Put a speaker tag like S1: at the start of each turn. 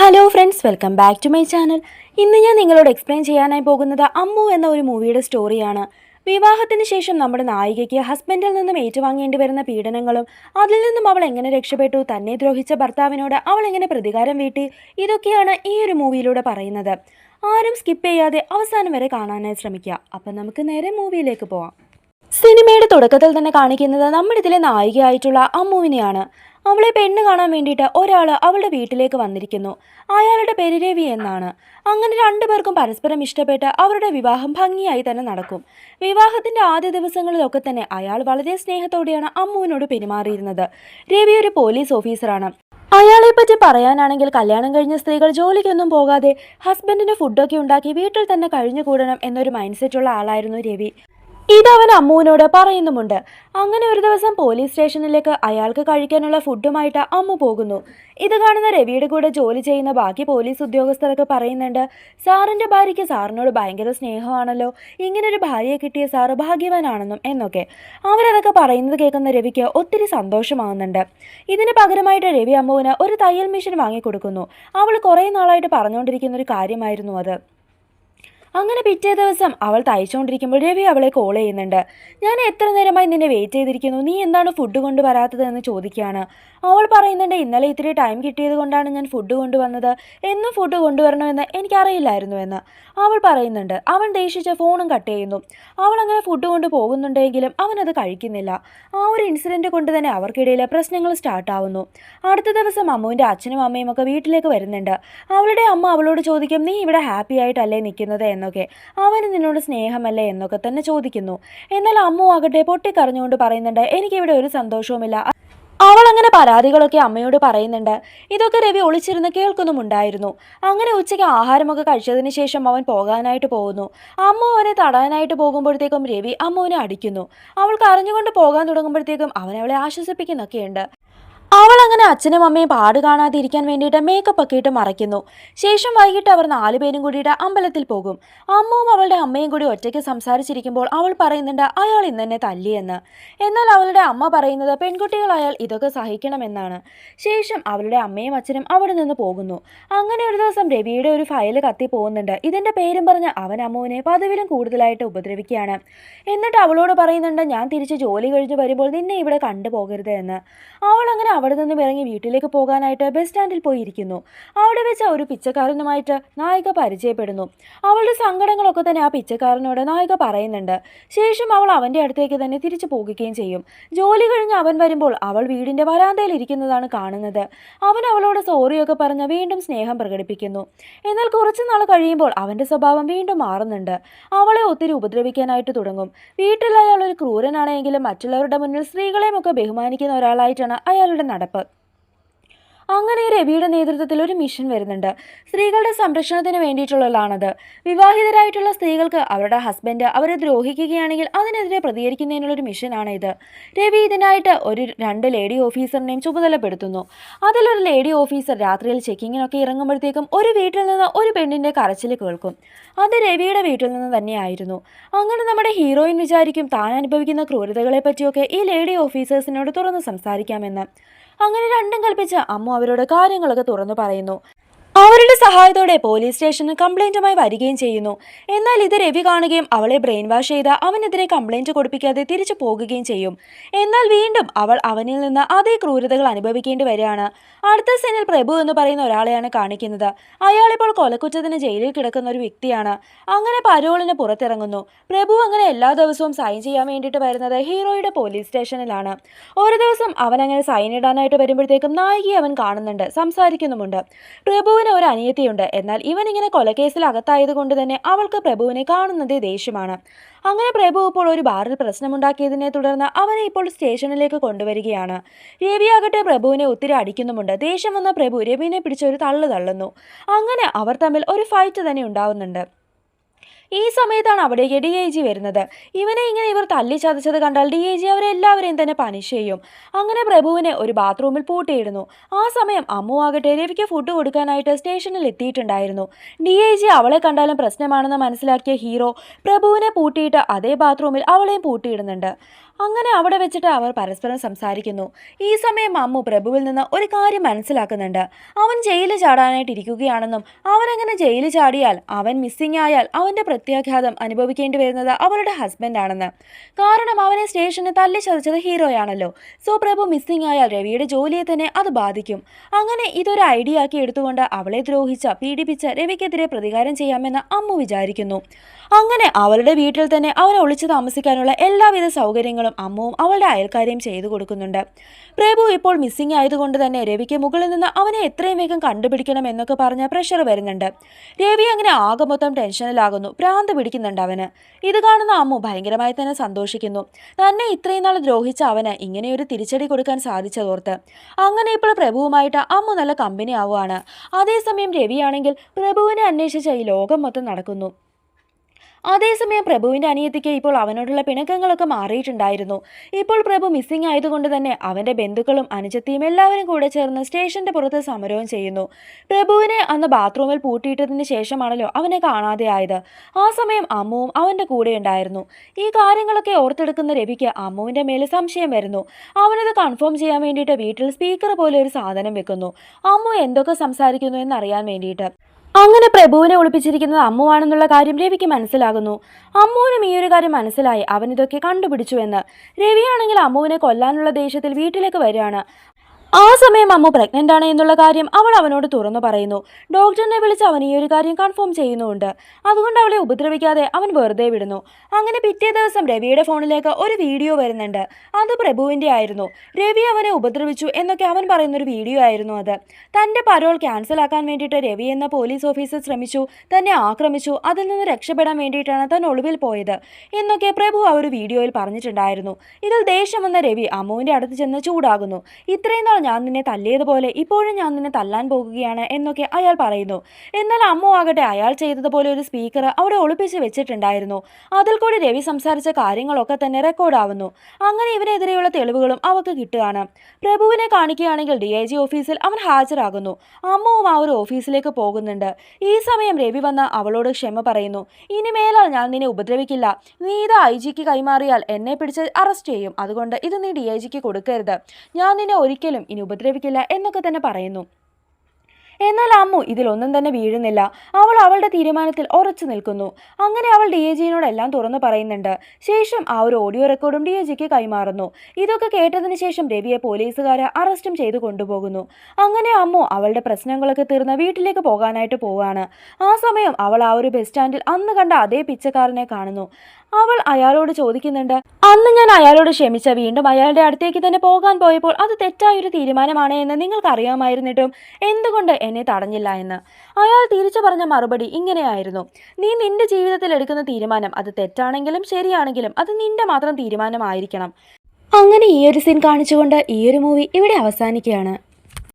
S1: Hello friends welcome back to my channel ഇന്ന് ഞാൻ നിങ്ങളോട് എക്സ്പ്ലെയിൻ ചെയ്യാനായി പോകുന്നത് അമ്മു എന്ന ഒരു മൂവിയുടെ സ്റ്റോറിയാണ് വിവാഹത്തിന് ശേഷം നമ്മുടെ നായികയ്ക്ക് ഹസ്ബൻഡിൽ നിന്നും ഏറ്റുവാങ്ങേണ്ടി വരുന്ന പീഡനങ്ങളും അതിൽ നിന്നും അവൾ എങ്ങനെ രക്ഷപ്പെട്ടു തന്നെ ദ്രോഹിച്ച ഭർത്താവിനോട് അവൾ എങ്ങനെ പ്രതികാരം വീട്ടി ഇതൊക്കെയാണ് ഈ ഒരു മൂവിയിലൂടെ പറയുന്നത്. ആരും സ്കിപ്പ് ചെയ്യാതെ അവസാനം വരെ കാണാനായി ശ്രമിക്കുക. അപ്പം നമുക്ക് നേരെ മൂവിയിലേക്ക് പോവാം. സിനിമയുടെ തുടക്കത്തിൽ തന്നെ കാണിക്കുന്നത് നമ്മുടെ ഇതിലെ നായികയായിട്ടുള്ള അമ്മുവിനെയാണ്. അവളെ പെണ്ണ് കാണാൻ വേണ്ടിയിട്ട് ഒരാൾ അവളുടെ വീട്ടിലേക്ക് വന്നിരിക്കുന്നു. അയാളുടെ പേര് രവി എന്നാണ്. അങ്ങനെ രണ്ടുപേർക്കും പരസ്പരം ഇഷ്ടപ്പെട്ട് അവരുടെ വിവാഹം ഭംഗിയായി തന്നെ നടക്കും. വിവാഹത്തിന്റെ ആദ്യ ദിവസങ്ങളിലൊക്കെ തന്നെ അയാൾ വളരെ സ്നേഹത്തോടെയാണ് അമ്മുവിനോട് പെരുമാറിയിരുന്നത്. രവി ഒരു പോലീസ് ഓഫീസറാണ്. അയാളെ പറ്റി പറയാനാണെങ്കിൽ കല്യാണം കഴിഞ്ഞ സ്ത്രീകൾ ജോലിക്കൊന്നും പോകാതെ ഹസ്ബൻഡിന് ഫുഡൊക്കെ ഉണ്ടാക്കി വീട്ടിൽ തന്നെ കഴിഞ്ഞുകൂടണം എന്നൊരു മൈൻഡ് സെറ്റുള്ള ആളായിരുന്നു രവി. ഇതവൻ അമ്മുവിനോട് പറയുന്നുമുണ്ട്. അങ്ങനെ ഒരു ദിവസം പോലീസ് സ്റ്റേഷനിലേക്ക് അയാൾക്ക് കഴിക്കാനുള്ള ഫുഡുമായിട്ട് അമ്മു പോകുന്നു. ഇത് കാണുന്ന രവിയുടെ കൂടെ ജോലി ചെയ്യുന്ന ബാക്കി പോലീസ് ഉദ്യോഗസ്ഥരൊക്കെ പറയുന്നുണ്ട് സാറിന്റെ ഭാര്യയ്ക്ക് സാറിനോട് ഭയങ്കര സ്നേഹമാണല്ലോ. ഇങ്ങനൊരു ഭാര്യയെ കിട്ടിയ സാറ് ഭാഗ്യവാനാണെന്നും എന്നൊക്കെ. അവരതൊക്കെ പറയുന്നത് കേൾക്കുന്ന രവിക്ക് ഒത്തിരി സന്തോഷമാകുന്നുണ്ട് ഇതിന് പകരമായിട്ട് രവി അമ്മുവിന് ഒരു തയ്യൽ മെഷീൻ വാങ്ങിക്കൊടുക്കുന്നു. അവൾ കുറേ നാളായിട്ട് പറഞ്ഞുകൊണ്ടിരിക്കുന്ന ഒരു കാര്യമായിരുന്നു അത്. അങ്ങനെ പിറ്റേ ദിവസം അവൾ തയ്ച്ചുകൊണ്ടിരിക്കുമ്പോൾ രവി അവളെ കോൾ ചെയ്യുന്നുണ്ട്. ഞാൻ എത്ര നേരമായി നിന്നെ വെയിറ്റ് ചെയ്തിരിക്കുന്നു? നീ എന്താണ് ഫുഡ് കൊണ്ടുവരാത്തത് എന്ന് ചോദിക്കുകയാണ്. അവൾ പറയുന്നുണ്ട് ഇന്നലെ ഇത്തിരി ടൈം കിട്ടിയത് കൊണ്ടാണ് ഞാൻ ഫുഡ് കൊണ്ടുവന്നത് എന്നും ഫുഡ് കൊണ്ടുവരണമെന്ന് എനിക്കറിയില്ലായിരുന്നു എന്ന്. അവൾ പറയുന്നുണ്ട് അവൻ ദേഷിച്ച ഫോണും കട്ട് ചെയ്യുന്നു. അവൾ അങ്ങനെ ഫുഡ് കൊണ്ട് പോകുന്നുണ്ടെങ്കിലും അവനത് കഴിക്കുന്നില്ല. ആ ഒരു ഇൻസിഡന്റ് കൊണ്ട് തന്നെ അവർക്കിടയിൽ പ്രശ്നങ്ങൾ സ്റ്റാർട്ടാവുന്നു അടുത്ത ദിവസം അമ്മുവിന്റെ അച്ഛനും അമ്മയും ഒക്കെ വീട്ടിലേക്ക് വരുന്നുണ്ട്. അവളുടെ അമ്മ അവളോട് ചോദിക്കും നീ ഇവിടെ ഹാപ്പി ആയിട്ടല്ലേ നിൽക്കുന്നത്? എന്നൊക്കെ. അവന് നിന്നോട് സ്നേഹമല്ലേ എന്നൊക്കെ തന്നെ ചോദിക്കുന്നു. എന്നാൽ അമ്മു ആകട്ടെ പൊട്ടിക്കറിഞ്ഞുകൊണ്ട് പറയുന്നുണ്ട് എനിക്കിവിടെ ഒരു സന്തോഷവുമില്ല. അവൾ അങ്ങനെ പരാതികളൊക്കെ അമ്മയോട് പറയുന്നുണ്ട്. ഇതൊക്കെ രവി ഒളിച്ചിരുന്ന് കേൾക്കുന്നുമുണ്ടായിരുന്നു. അങ്ങനെ ഉച്ചയ്ക്ക് ആഹാരമൊക്കെ കഴിച്ചതിന് ശേഷം അവൻ പോകാനായിട്ട് പോകുന്നു. അമ്മ അവനെ തടയാനായിട്ട് പോകുമ്പോഴത്തേക്കും രവി അമ്മുവിനെ അടിക്കുന്നു. അവൾക്ക് അറിഞ്ഞുകൊണ്ട് പോകാൻ തുടങ്ങുമ്പോഴത്തേക്കും അവൻ അവളെ ആശ്വസിപ്പിക്കുന്നൊക്കെയുണ്ട്. അവൾ അങ്ങനെ അച്ഛനും അമ്മയും പാട് കാണാതെ ഇരിക്കാൻ വേണ്ടിയിട്ട് മേക്കപ്പ് ഒക്കെ ഇട്ട് മറയ്ക്കുന്നു. ശേഷം വൈകിട്ട് അവർ നാലുപേരും കൂടിയിട്ട് അമ്പലത്തിൽ പോകും. അമ്മവും അവളുടെ അമ്മയും കൂടി ഒറ്റയ്ക്ക് സംസാരിച്ചിരിക്കുമ്പോൾ അവൾ പറയുന്നുണ്ട് അയാൾ ഇന്ന് തന്നെ തല്ലിയെന്ന്. എന്നാൽ അവളുടെ അമ്മ പറയുന്നത് പെൺകുട്ടികളായാൽ ഇതൊക്കെ സഹിക്കണമെന്നാണ്. ശേഷം അവളുടെ അമ്മയും അച്ഛനും അവിടെ നിന്ന് പോകുന്നു. അങ്ങനെ ഒരു ദിവസം രവിയുടെ ഒരു ഫയൽ കത്തി പോകുന്നുണ്ട്. ഇതിന്റെ പേരും പറഞ്ഞ് അവൻ അമ്മുവിനെ പതിവിലും കൂടുതലായിട്ട് ഉപദ്രവിക്കുകയാണ്. എന്നിട്ട് അവളോട് പറയുന്നുണ്ട് ഞാൻ തിരിച്ച് ജോലി കഴിഞ്ഞ് വരുമ്പോൾ നിന്നെ ഇവിടെ കണ്ടുപോകരുത് എന്ന്. അവൾ അങ്ങനെ നിന്നും ഇറങ്ങി വീട്ടിലേക്ക് പോകാനായിട്ട് ബസ് സ്റ്റാൻഡിൽ പോയിരിക്കുന്നു. അവിടെ വെച്ച് ഒരു പിച്ചക്കാരനുമായിട്ട് നായിക പരിചയപ്പെടുന്നു. അവളുടെ സങ്കടങ്ങളൊക്കെ തന്നെ ആ പിച്ചക്കാരനോട് നായിക പറയുന്നുണ്ട്. ശേഷം അവൾ അവന്റെ അടുത്തേക്ക് തന്നെ തിരിച്ചു പോകുകയും ചെയ്യും. ജോലി കഴിഞ്ഞ് അവൻ വരുമ്പോൾ അവൾ വീടിന്റെ വരാന്തയിൽ ഇരിക്കുന്നതാണ് കാണുന്നത്. അവൻ അവളോട് സോറിയൊക്കെ പറഞ്ഞ് വീണ്ടും സ്നേഹം പ്രകടിപ്പിക്കുന്നു. എന്നാൽ കുറച്ച് നാൾ കഴിയുമ്പോൾ അവന്റെ സ്വഭാവം വീണ്ടും മാറുന്നുണ്ട്. അവളെ ഒത്തിരി ഉപദ്രവിക്കാനായിട്ട് തുടങ്ങും. വീട്ടിൽ അയാൾ ഒരു ക്രൂരനാണെങ്കിലും മറ്റുള്ളവരുടെ മുന്നിൽ സ്ത്രീകളെയും ഒക്കെ ബഹുമാനിക്കുന്ന ഒരാളായിട്ടാണ് അയാളുടെ നടപ്പ്. അങ്ങനെ രവിയുടെ നേതൃത്വത്തിൽ ഒരു മിഷൻ വരുന്നുണ്ട്. സ്ത്രീകളുടെ സംരക്ഷണത്തിന് വേണ്ടിയിട്ടുള്ളതാണത്. വിവാഹിതരായിട്ടുള്ള സ്ത്രീകൾക്ക് അവരുടെ ഹസ്ബൻഡ് അവരെ ദ്രോഹിക്കുകയാണെങ്കിൽ അതിനെതിരെ പ്രതികരിക്കുന്നതിനുള്ളൊരു മിഷനാണ് ഇത് രവി ഇതിനായിട്ട് ഒരു രണ്ട് ലേഡി ഓഫീസറിനെയും ചുമതലപ്പെടുത്തുന്നു. അതിലൊരു ലേഡി ഓഫീസർ രാത്രിയിൽ ചെക്കിങ്ങിനൊക്കെ ഇറങ്ങുമ്പോഴത്തേക്കും ഒരു വീട്ടിൽ നിന്ന് ഒരു പെണ്ണിന്റെ കരച്ചിൽ കേൾക്കും. അത് രവിയുടെ വീട്ടിൽ നിന്ന് തന്നെയായിരുന്നു. അങ്ങനെ നമ്മുടെ ഹീറോയിൻ വിചാരിക്കും താൻ അനുഭവിക്കുന്ന ക്രൂരതകളെ പറ്റിയൊക്കെ ഈ ലേഡി ഓഫീസേഴ്സിനോട് തുറന്ന് സംസാരിക്കാമെന്ന്. അങ്ങനെ രണ്ടും കൽപ്പിച്ച് അമ്മു അവരോട് കാര്യങ്ങളൊക്കെ തുറന്നു പറയുന്നു. അവരുടെ സഹായത്തോടെ പോലീസ് സ്റ്റേഷന് കംപ്ലൈന്റുമായി വരികയും ചെയ്യുന്നു. എന്നാൽ ഇത് രവി കാണുകയും അവളെ ബ്രെയിൻ വാഷ് ചെയ്ത് അവനെതിരെ കംപ്ലൈന്റ് കൊടുപ്പിക്കാതെ തിരിച്ചു പോകുകയും ചെയ്യും. എന്നാൽ വീണ്ടും അവൾ അവനിൽ നിന്ന് അതേ ക്രൂരതകൾ അനുഭവിക്കേണ്ടി വരികയാണ്. അടുത്ത സീനിൽ പ്രഭു എന്ന് പറയുന്ന ഒരാളെയാണ് കാണിക്കുന്നത്. അയാളിപ്പോൾ കൊലക്കുറ്റത്തിന് ജയിലിൽ കിടക്കുന്ന ഒരു വ്യക്തിയാണ്. അങ്ങനെ പരോളിന് പുറത്തിറങ്ങുന്നു. പ്രഭു അങ്ങനെ എല്ലാ ദിവസവും സൈൻ ചെയ്യാൻ വേണ്ടിയിട്ട് വരുന്നത് ഹീറോയുടെ പോലീസ് സ്റ്റേഷനിലാണ്. ഒരു ദിവസം അവൻ അങ്ങനെ സൈൻ ഇടാനായിട്ട് വരുമ്പോഴത്തേക്കും നായികയെ അവൻ കാണുന്നുണ്ട്. സംസാരിക്കുന്നുമുണ്ട്. പ്രഭുവിന് ഒരു അനിയത്തിയുണ്ട്. എന്നാൽ ഇവൻ ഇങ്ങനെ കൊലക്കേസിൽ അകത്തായത് കൊണ്ട് തന്നെ അവൾക്ക് പ്രഭുവിനെ കാണുന്നതേ ദേഷ്യമാണ്. അങ്ങനെ പ്രഭു ഇപ്പോൾ ഒരു ബാറിൽ പ്രശ്നമുണ്ടാക്കിയതിനെ തുടർന്ന് അവനെ ഇപ്പോൾ സ്റ്റേഷനിലേക്ക് കൊണ്ടുവരികയാണ്. രവിയാകട്ടെ പ്രഭുവിനെ ഒത്തിരി അടിക്കുന്നുമുണ്ട്. ദേഷ്യം വന്ന പ്രഭു രവിനെ പിടിച്ച് ഒരു തള്ളു തള്ളുന്നു. അങ്ങനെ അവർ തമ്മിൽ ഒരു ഫൈറ്റ് തന്നെ ഉണ്ടാവുന്നുണ്ട്. ഈ സമയത്താണ് അവിടെ ഡി ഐ ജി വരുന്നത്. ഇവനെ ഇങ്ങനെ ഇവർ തല്ലി ചതച്ചത് കണ്ടാൽ ഡി ഐ ജി അവരെല്ലാവരെയും തന്നെ പനിഷ് ചെയ്യും. അങ്ങനെ പ്രഭുവിനെ ഒരു ബാത്റൂമിൽ പൂട്ടിയിടുന്നു. ആ സമയം അമ്മു ആകട്ടെ രവിക്ക് ഫുഡ് കൊടുക്കാനായിട്ട് സ്റ്റേഷനിൽ എത്തിയിട്ടുണ്ടായിരുന്നു. ഡി ഐ ജി അവളെ കണ്ടാലും പ്രശ്നമാണെന്ന് മനസ്സിലാക്കിയ ഹീറോ പ്രഭുവിനെ പൂട്ടിയിട്ട് അതേ ബാത്റൂമിൽ അവളെയും പൂട്ടിയിടുന്നുണ്ട്. അങ്ങനെ അവിടെ വെച്ചിട്ട് അവർ പരസ്പരം സംസാരിക്കുന്നു. ഈ സമയം അമ്മു പ്രഭുവിൽ നിന്ന് ഒരു കാര്യം മനസ്സിലാക്കുന്നുണ്ട്. അവൻ ജയിലിൽ ചാടാനായിട്ട് ഇരിക്കുകയാണെന്നും അവനങ്ങനെ ജയിലിൽ ചാടിയാൽ അവൻ മിസ്സിംഗ് ആയാൽ അവന്റെ പ്രത്യാഘാതം അനുഭവിക്കേണ്ടി വരുന്നത് അവളുടെ ഹസ്ബൻഡാണെന്ന് കാരണം അവനെ സ്റ്റേഷന് തല്ലി ചതച്ചത് ഹീറോയാണല്ലോ സോ പ്രഭു മിസ്സിംഗ് ആയാൽ രവിയുടെ ജോലിയെ തന്നെ അത് ബാധിക്കും. അങ്ങനെ ഇതൊരു ഐഡിയ ആക്കി എടുത്തുകൊണ്ട് അവളെ ദ്രോഹിച്ച പീഡിപ്പിച്ച രവിക്കെതിരെ പ്രതികാരം ചെയ്യാമെന്ന് അമ്മു വിചാരിക്കുന്നു. അങ്ങനെ അവളുടെ വീട്ടിൽ തന്നെ അവനെ ഒളിച്ചു താമസിക്കാനുള്ള എല്ലാവിധ സൗകര്യങ്ങളും അമ്മുവും അവളുടെ അയൽക്കാരെയും ചെയ്തു കൊടുക്കുന്നുണ്ട്. പ്രഭു ഇപ്പോൾ മിസ്സിംഗ് ആയതുകൊണ്ട് തന്നെ രവിക്ക് മുകളിൽ നിന്ന് അവനെ എത്രയും വേഗം കണ്ടുപിടിക്കണം എന്നൊക്കെ പറഞ്ഞ പ്രഷർ വരുന്നുണ്ട്. രവി അങ്ങനെ ആകെ മൊത്തം ടെൻഷനിലാകുന്നു ഭ്രാന്ത് പിടിക്കുന്നുണ്ട് അവന്. ഇത് കാണുന്ന അമ്മു ഭയങ്കരമായി തന്നെ സന്തോഷിക്കുന്നു. തന്നെ ഇത്രയും നാൾ ദ്രോഹിച്ച അവന് ഇങ്ങനെയൊരു തിരിച്ചടി കൊടുക്കാൻ സാധിച്ചതോർത്ത്. അങ്ങനെ ഇപ്പോൾ പ്രഭുവുമായിട്ട് അമ്മു നല്ല കമ്പനി ആവുകയാണ്. അതേസമയം രവിയാണെങ്കിൽ പ്രഭുവിനെ അന്വേഷിച്ച ഈ ലോകം മൊത്തം നടക്കുന്നു. അതേസമയം പ്രഭുവിന്റെ അനിയത്തിക്ക് ഇപ്പോൾ അവനോടുള്ള പിണക്കങ്ങളൊക്കെ മാറിയിട്ടുണ്ടായിരുന്നു. ഇപ്പോൾ പ്രഭു മിസ്സിംഗ് ആയതുകൊണ്ട് തന്നെ അവന്റെ ബന്ധുക്കളും അനുജത്തിയും എല്ലാവരും കൂടെ ചേർന്ന് സ്റ്റേഷന്റെ പുറത്ത് സമരവും ചെയ്യുന്നു. പ്രഭുവിനെ അന്ന് ബാത്റൂമിൽ പൂട്ടിയിട്ടതിന് ശേഷമാണല്ലോ അവനെ കാണാതെ ആയത്. ആ സമയം അമ്മുവും അവന്റെ കൂടെ ഉണ്ടായിരുന്നു. ഈ കാര്യങ്ങളൊക്കെ ഓർത്തെടുക്കുന്ന രവിക്ക് അമ്മുവിന്റെ മേലെ സംശയം വരുന്നു. അവനത് കൺഫേം ചെയ്യാൻ വേണ്ടിയിട്ട് വീട്ടിൽ സ്പീക്കർ പോലെ ഒരു സാധനം വെക്കുന്നു. അമ്മു എന്തൊക്കെ സംസാരിക്കുന്നു എന്നറിയാൻ വേണ്ടിയിട്ട്. അങ്ങനെ പ്രഭുവിനെ ഒളിപ്പിച്ചിരിക്കുന്നത് അമ്മുവാണെന്നുള്ള കാര്യം രവിക്ക് മനസ്സിലാകുന്നു. അമ്മുവിനും ഈ ഒരു കാര്യം മനസ്സിലായി. അവൻ ഇതൊക്കെ കണ്ടുപിടിച്ചു എന്ന് രവിയാണെങ്കിൽ അമ്മുവിനെ കൊല്ലാനുള്ള ദേഷ്യത്തിൽ വീട്ടിലേക്ക് വരികയാണ്. ആ സമയം അമ്മ പ്രഗ്നന്റ് ആണ് എന്നുള്ള കാര്യം അവൾ അവനോട് തുറന്നു പറയുന്നു. ഡോക്ടറിനെ വിളിച്ച് അവൻ ഈ ഒരു കാര്യം കൺഫേം ചെയ്യുന്നുണ്ട് അതുകൊണ്ട് അവളെ ഉപദ്രവിക്കാതെ അവൻ വെറുതെ വിടുന്നു. അങ്ങനെ പിറ്റേ ദിവസം രവിയുടെ ഫോണിലേക്ക് ഒരു വീഡിയോ വരുന്നുണ്ട്. അത് പ്രഭുവിന്റെ ആയിരുന്നു. രവി അവനെ ഉപദ്രവിച്ചു എന്നൊക്കെ അവൻ പറയുന്നൊരു വീഡിയോ ആയിരുന്നു അത്. തന്റെ പരോൾ ക്യാൻസൽ ആക്കാൻ വേണ്ടിയിട്ട് രവി എന്ന പോലീസ് ഓഫീസർ ശ്രമിച്ചു തന്നെ ആക്രമിച്ചു അതിൽ നിന്ന് രക്ഷപ്പെടാൻ വേണ്ടിയിട്ടാണ് താൻ ഒളിവിൽ പോയത് എന്നൊക്കെ പ്രഭു ആ ഒരു വീഡിയോയിൽ പറഞ്ഞിട്ടുണ്ടായിരുന്നു. ഇതിൽ ദേഷ്യം വന്ന രവി അമ്മുവിന്റെ അടുത്ത് ചെന്ന് ചൂടാകുന്നു. ഇത്രയും നാൾ ഞാൻ നിന്നെ തല്ലിയതുപോലെ ഇപ്പോഴും ഞാൻ നിന്നെ തല്ലാൻ പോകുകയാണ് എന്നൊക്കെ അയാൾ പറയുന്നു. എന്നാൽ അമ്മു ആകട്ടെ അയാൾ ചെയ്തതുപോലെ ഒരു സ്പീക്കർ അവിടെ ഒളിപ്പിച്ച് വെച്ചിട്ടുണ്ടായിരുന്നു. അതിൽ കൂടി രവി സംസാരിച്ച കാര്യങ്ങളൊക്കെ തന്നെ റെക്കോർഡാവുന്നു അങ്ങനെ ഇവനെതിരെയുള്ള തെളിവുകളും അവർക്ക് കിട്ടുകയാണ്. പ്രഭുവിനെ കാണിക്കുകയാണെങ്കിൽ ഡി ഐ ജി ഓഫീസിൽ അവൻ ഹാജരാകുന്നു. അമ്മുവും ആ ഒരു ഓഫീസിലേക്ക് പോകുന്നുണ്ട്. ഈ സമയം രവി വന്ന് അവളോട് ക്ഷമ പറയുന്നു. ഇനി മേലാൽ ഞാൻ നിന്നെ ഉപദ്രവിക്കില്ല. നീ ഇത് ഐ ജിക്ക് കൈമാറിയാൽ എന്നെ പിടിച്ച് അറസ്റ്റ് ചെയ്യും. അതുകൊണ്ട് ഇത് നീ ഡി ഐ ജിക്ക് കൊടുക്കരുത്. ഞാൻ നിന്നെ ഒരിക്കലും ഇനി ഉപദ്രവിക്കില്ല എന്നൊക്കെ തന്നെ പറയുന്നു. എന്നാൽ അമ്മു ഇതിലൊന്നും തന്നെ വീഴുന്നില്ല. അവൾ അവളുടെ തീരുമാനത്തിൽ ഉറച്ചു നിൽക്കുന്നു. അങ്ങനെ അവൾ ഡി എ ജിയോടെല്ലാം തുറന്നു പറയുന്നുണ്ട്. ശേഷം ആ ഒരു ഓഡിയോ റെക്കോർഡും ഡി എ ജിക്ക് കൈമാറുന്നു. ഇതൊക്കെ കേട്ടതിന് ശേഷം രവിയെ പോലീസുകാരെ അറസ്റ്റും ചെയ്തു കൊണ്ടുപോകുന്നു. അങ്ങനെ അമ്മു അവളുടെ പ്രശ്നങ്ങളൊക്കെ തീർന്ന് വീട്ടിലേക്ക് പോകാനായിട്ട് പോവാണ് ആ സമയം അവൾ ആ ഒരു ബസ് സ്റ്റാൻഡിൽ അന്ന് കണ്ട അതേ പിച്ചക്കാരനെ കാണുന്നു. അവൾ അയാളോട് ചോദിക്കുന്നുണ്ട് അന്ന് ഞാൻ അയാളോട് ക്ഷമിച്ച വീണ്ടും അയാളുടെ അടുത്തേക്ക് തന്നെ പോകാൻ പോയപ്പോൾ അത് തെറ്റായൊരു തീരുമാനമാണ് എന്ന് നിങ്ങൾക്ക് അറിയാമായിരുന്നിട്ടും എന്തുകൊണ്ട് എന്നെ തടഞ്ഞില്ല എന്ന്. അയാൾ തിരിച്ചു പറഞ്ഞ മറുപടി ഇങ്ങനെയായിരുന്നു. നീ നിന്റെ ജീവിതത്തിൽ എടുക്കുന്ന തീരുമാനം അത് തെറ്റാണെങ്കിലും ശരിയാണെങ്കിലും അത് നിന്റെ മാത്രം തീരുമാനമായിരിക്കണം. അങ്ങനെ ഈ ഒരു സീൻ കാണിച്ചുകൊണ്ട് ഈ ഒരു മൂവി ഇവിടെ അവസാനിക്കുകയാണ്.